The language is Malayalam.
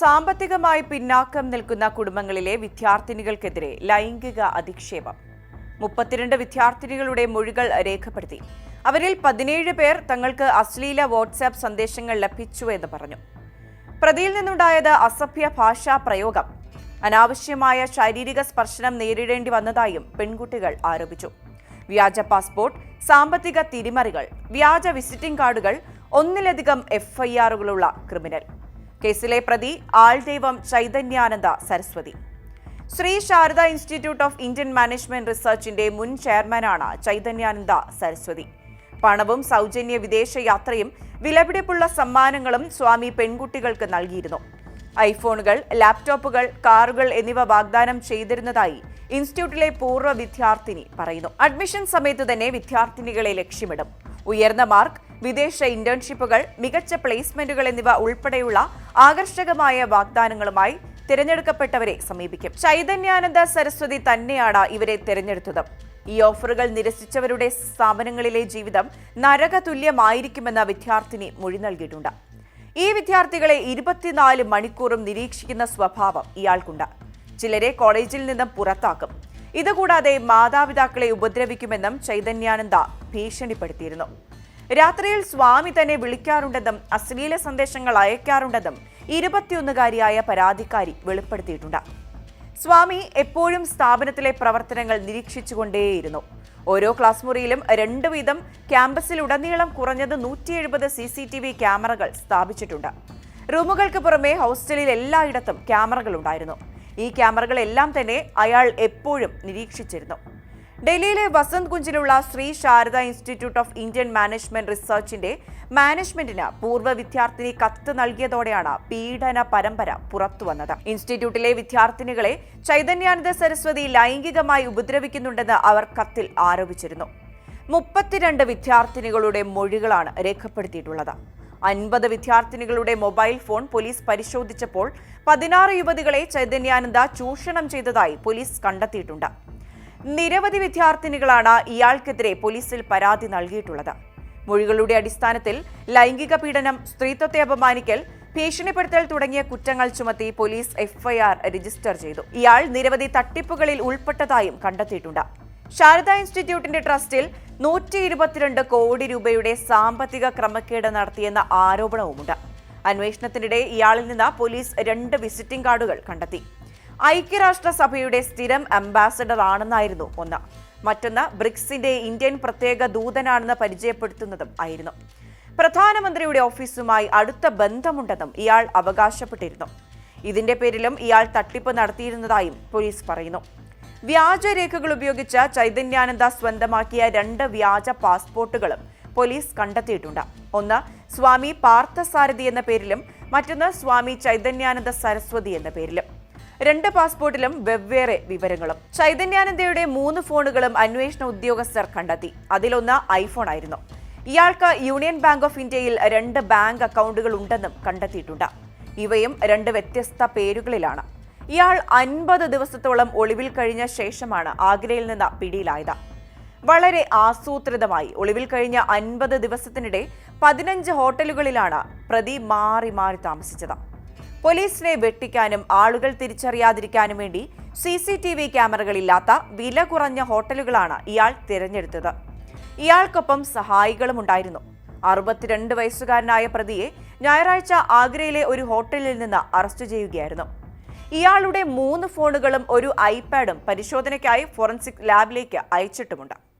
സാമ്പത്തികമായി പിന്നാക്കം നിൽക്കുന്ന കുടുംബങ്ങളിലെ വിദ്യാർത്ഥിനികൾക്കെതിരെ ലൈംഗിക അധിക്ഷേപം. മുപ്പത്തിരണ്ട് വിദ്യാർത്ഥിനികളുടെ മൊഴികൾ രേഖപ്പെടുത്തി. അവരിൽ പതിനേഴ് പേർ തങ്ങൾക്ക് അശ്ലീല വാട്സാപ്പ് സന്ദേശങ്ങൾ ലഭിച്ചു എന്ന് പറഞ്ഞു. പ്രതിയിൽ നിന്നുണ്ടായത് അസഭ്യ ഭാഷാ പ്രയോഗം. അനാവശ്യമായ ശാരീരിക സ്പർശനം നേരിടേണ്ടി വന്നതായും പെൺകുട്ടികൾ ആരോപിച്ചു. വ്യാജ പാസ്പോർട്ട് സാമ്പത്തിക തിരിമറികൾ വ്യാജ വിസിറ്റിംഗ് കാർഡുകൾ ഒന്നിലധികം എഫ്ഐആറുകളുള്ള ക്രിമിനൽ. കേസിലെ പ്രതി ആൾദൈവം Chaitanyananda Saraswati. Shri Sharada institute of Indian management റിസർച്ചിന്റെ മുൻ ചെയർമാനാണ് ചൈതന്യാനന്ദ സരസ്വതി. പണവും സൗജന്യ വിദേശ യാത്രയും വിലപിടിപ്പുള്ള സമ്മാനങ്ങളും സ്വാമി പെൺകുട്ടികൾക്ക് നൽകിയിരുന്നു. ഐഫോണുകൾ ലാപ്ടോപ്പുകൾ കാറുകൾ എന്നിവ വാഗ്ദാനം ചെയ്തിരുന്നതായി ഇൻസ്റ്റിറ്റ്യൂട്ടിലെ പൂർവ വിദ്യാർത്ഥിനി പറയുന്നു. അഡ്മിഷൻ സമയത്ത് തന്നെ വിദ്യാർത്ഥിനികളെ ലക്ഷ്യമിടും. ഉയർന്ന മാർക്ക് വിദേശ ഇന്റേൺഷിപ്പുകൾ മികച്ച പ്ലേസ്മെന്റുകൾ എന്നിവ ഉൾപ്പെടെയുള്ള ആകർഷകമായ വാഗ്ദാനങ്ങളുമായി തിരഞ്ഞെടുക്കപ്പെട്ടവരെ സമീപിക്കും. ചൈതന്യാനന്ദ സരസ്വതി തന്നെയാണ് ഇവരെ തിരഞ്ഞെടുത്തത്. ഈ ഓഫറുകൾ നിരസിച്ചവരുടെ സ്ഥാപനങ്ങളിലെ ജീവിതം നരകതുല്യമായിരിക്കുമെന്ന വിദ്യാർത്ഥിനി മൊഴി നൽകിയിട്ടുണ്ട്. ഈ വിദ്യാർത്ഥികളെ ഇരുപത്തിനാല് മണിക്കൂറും നിരീക്ഷിക്കുന്ന സ്വഭാവം ഇയാൾക്കുണ്ട്. ചിലരെ കോളേജിൽ നിന്നും പുറത്താക്കും. ഇതുകൂടാതെ മാതാപിതാക്കളെ ഉപദ്രവിക്കുമെന്നും ചൈതന്യാനന്ദ ഭീഷണിപ്പെടുത്തിയിരുന്നു. രാത്രിയിൽ സ്വാമി തന്നെ വിളിക്കാറുണ്ടെന്നും അശ്ലീല സന്ദേശങ്ങൾ അയക്കാറുണ്ടെന്നും ഇരുപത്തിയൊന്നുകാരിയായ പരാതിക്കാരി വെളിപ്പെടുത്തിയിട്ടുണ്ട്. സ്വാമി എപ്പോഴും സ്ഥാപനത്തിലെ പ്രവർത്തനങ്ങൾ നിരീക്ഷിച്ചുകൊണ്ടേയിരുന്നു. ഓരോ ക്ലാസ് മുറിയിലും രണ്ട് വീതം ക്യാമ്പസിലുടനീളം കുറഞ്ഞത് നൂറ്റി എഴുപത് സി സി ടി വി ക്യാമറകൾ സ്ഥാപിച്ചിട്ടുണ്ട്. റൂമുകൾക്ക് പുറമെ ഹോസ്റ്റലിൽ എല്ലായിടത്തും ക്യാമറകൾ ഉണ്ടായിരുന്നു ഈ ക്യാമറകളെല്ലാം തന്നെ അയാൾ എപ്പോഴും നിരീക്ഷിച്ചിരുന്നു. ഡൽഹിയിലെ Vasant കുഞ്ചിലുള്ള Shri Sharada institute of Indian management റിസർച്ചിന്റെ മാനേജ്മെന്റിന് പൂർവ വിദ്യാർത്ഥിനി കത്ത് നൽകിയതോടെയാണ് പീഡന പരമ്പര പുറത്തുവന്നത് ഇൻസ്റ്റിറ്റ്യൂട്ടിലെ വിദ്യാർത്ഥിനികളെ ചൈതന്യാനന്ദ സരസ്വതി ലൈംഗികമായി ഉപദ്രവിക്കുന്നുണ്ടെന്ന് അവർ കത്തിൽ ആരോപിച്ചിരുന്നു. മുപ്പത്തിരണ്ട് വിദ്യാർത്ഥിനികളുടെ മൊഴികളാണ് രേഖപ്പെടുത്തിയിട്ടുള്ളത്. അൻപത് വിദ്യാർത്ഥിനികളുടെ മൊബൈൽ ഫോൺ പോലീസ് പരിശോധിച്ചപ്പോൾ പതിനാറ് യുവതികളെ ചൈതന്യാനന്ദ ചൂഷണം ചെയ്തതായി പോലീസ് കണ്ടെത്തിയിട്ടുണ്ട്. നിരവധി വിദ്യാർത്ഥിനികളാണ് ഇയാൾക്കെതിരെ പോലീസിൽ പരാതി നൽകിയിട്ടുള്ളത്. മൊഴികളുടെ അടിസ്ഥാനത്തിൽ ലൈംഗിക പീഡനം സ്ത്രീത്വത്തെ അപമാനിക്കൽ ഭീഷണിപ്പെടുത്തൽ തുടങ്ങിയ കുറ്റങ്ങൾ ചുമത്തി പോലീസ് എഫ്ഐആർ രജിസ്റ്റർ ചെയ്തു. ഇയാൾ നിരവധി തട്ടിപ്പുകളിൽ ഉൾപ്പെട്ടതായും കണ്ടെത്തിയിട്ടുണ്ട്. ശാരദ ഇൻസ്റ്റിറ്റ്യൂട്ടിന്റെ ട്രസ്റ്റിൽ നൂറ്റി ഇരുപത്തിരണ്ട് കോടി രൂപയുടെ സാമ്പത്തിക ക്രമക്കേട് നടത്തിയെന്ന ആരോപണവുമുണ്ട്. അന്വേഷണത്തിനിടെ ഇയാളിൽ നിന്ന് പോലീസ് രണ്ട് വിസിറ്റിംഗ് കാർഡുകൾ കണ്ടെത്തി. ഐക്യരാഷ്ട്രസഭയുടെ സ്ഥിരം അംബാസഡർ ആണെന്നായിരുന്നു ഒന്ന്. മറ്റൊന്ന് ബ്രിക്സിന്റെ ഇന്ത്യൻ പ്രത്യേക ദൂതനാണെന്ന് പരിചയപ്പെടുത്തുന്നതും ആയിരുന്നു. പ്രധാനമന്ത്രിയുടെ ഓഫീസുമായി അടുത്ത ബന്ധമുണ്ടെന്നും ഇയാൾ അവകാശപ്പെട്ടിരുന്നു. ഇതിന്റെ പേരിലും ഇയാൾ തട്ടിപ്പ് നടത്തിയിരുന്നതായും പോലീസ് പറയുന്നു. വ്യാജരേഖകൾ ഉപയോഗിച്ച് ചൈതന്യാനന്ദ സ്വന്തമാക്കിയ രണ്ട് വ്യാജ പാസ്പോർട്ടുകളും പോലീസ് കണ്ടെത്തിയിട്ടുണ്ട്. ഒന്ന് സ്വാമി പാർത്ഥസാരഥി എന്ന പേരിലും മറ്റൊന്ന് സ്വാമി ചൈതന്യാനന്ദ സരസ്വതി എന്ന പേരിലും. രണ്ട് പാസ്പോർട്ടിലും വെവ്വേറെ വിവരങ്ങളും. ചൈതന്യാനന്ദയുടെ മൂന്ന് ഫോണുകളും അന്വേഷണ ഉദ്യോഗസ്ഥർ കണ്ടെത്തി. അതിലൊന്ന് ഐഫോൺ ആയിരുന്നു. ഇയാൾക്ക് യൂണിയൻ ബാങ്ക് ഓഫ് ഇന്ത്യയിൽ രണ്ട് ബാങ്ക് അക്കൗണ്ടുകൾ ഉണ്ടെന്നും കണ്ടെത്തിയിട്ടുണ്ട്. ഇവയും രണ്ട് വ്യത്യസ്ത പേരുകളിലാണ്. ഇയാൾ അൻപത് ദിവസത്തോളം ഒളിവിൽ കഴിഞ്ഞ ശേഷമാണ് ആഗ്രയിൽ നിന്ന് പിടിയിലായത്. വളരെ ആസൂത്രിതമായി ഒളിവിൽ കഴിഞ്ഞ അൻപത് ദിവസത്തിനിടെ പതിനഞ്ച് ഹോട്ടലുകളിലാണ് പ്രതി മാറി മാറി താമസിച്ചത്. പോലീസിനെ വെട്ടിക്കാനും ആളുകൾ തിരിച്ചറിയാതിരിക്കാനും വേണ്ടി സി സി ടി വി ക്യാമറകളില്ലാത്ത വില കുറഞ്ഞ ഹോട്ടലുകളാണ് ഇയാൾ തിരഞ്ഞെടുത്തത്. ഇയാൾക്കൊപ്പം സഹായികളും ഉണ്ടായിരുന്നു. അറുപത്തിരണ്ട് വയസ്സുകാരനായ പ്രതിയെ ഞായറാഴ്ച ആഗ്രയിലെ ഒരു ഹോട്ടലിൽ നിന്ന് അറസ്റ്റ് ചെയ്യുകയായിരുന്നു. ഇയാളുടെ മൂന്ന് ഫോണുകളും ഒരു ഐപാഡും പരിശോധനയ്ക്കായി ഫോറൻസിക് ലാബിലേക്ക് അയച്ചിട്ടുമുണ്ട്.